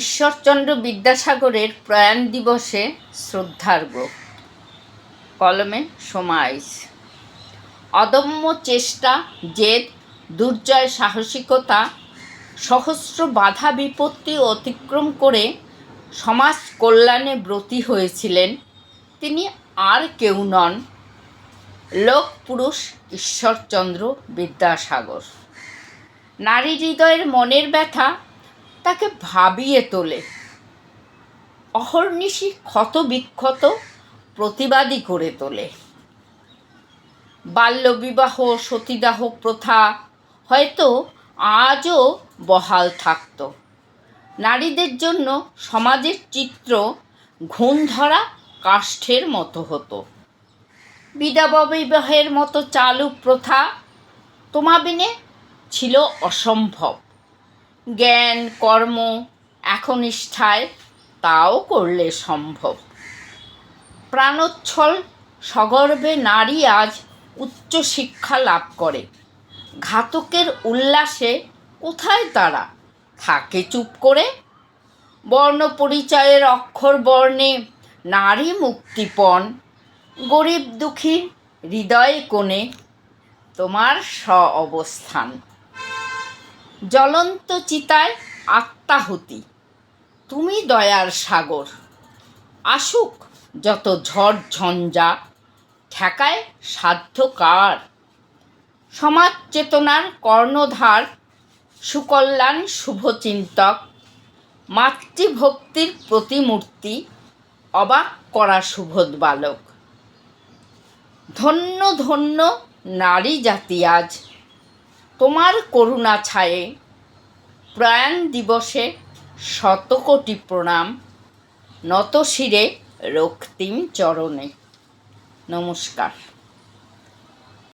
ঈশ্বরচন্দ্র বিদ্যাসাগরের প্রয়াণ দিবসে শ্রদ্ধার্ঘ। কলমে সোমাইস অদম্য চেষ্টা, জেদ, দুর্জয় সাহসিকতা, সহস্র বাধা বিপত্তি অতিক্রম করে সমাজ কল্যাণে ব্রতী হয়েছিলেন তিনি আর কেউ নন লোক পুরুষ ঈশ্বরচন্দ্র বিদ্যাসাগর। নারী হৃদয়ের মনের ব্যথা তাকে ভাবিয়ে তোলে। অহর্নিশি ক্ষত বিক্ষত প্রতিবাদী করে তোলে। বাল্যবিবাহ, সতীদাহ প্রথা, হয়তো আজও বহাল থাকত। নারীদের জন্য সমাজের চিত্র ঘুণ ধরা কাষ্ঠের মতো হতো। বিবাহের মতো চালু প্রথা তোমাবিনে ছিল অসম্ভব। জ্ঞান, কর্ম, একনিষ্ঠায় তাও করলে সম্ভব। প্রাণোচ্ছল সগর্বে নারী আজ উচ্চ শিক্ষা লাভ করে। ঘাতকের উল্লাসে কোথায় তারা? থাকে চুপ করে? বর্ণ পরিচয়ের অক্ষর বর্ণে নারী মুক্তিপণ। গরিব দুঃখী হৃদয় কোণে তোমার স্ব অবস্থান। জ্বলন্ত চিতায় আত্মাহুতি। তুমি দয়ার সাগর। আসুক যত ঝড় ঝঞ্ঝা, ঠেকায় সাধ্য কার। সমাজ চেতনার কর্ণধার, সুকল্যাণ শুভচিন্তক মাতৃভক্তির প্রতিমূর্তি, অবাক করা সুবোধ বালক। ধন্য ধন্য নারী জাতি আজ তোমার করুণা ছায়ে প্রয়াণ দিবসে শতকোটি প্রণাম। নত শিরে রক্তিম চরণে। নমস্কার।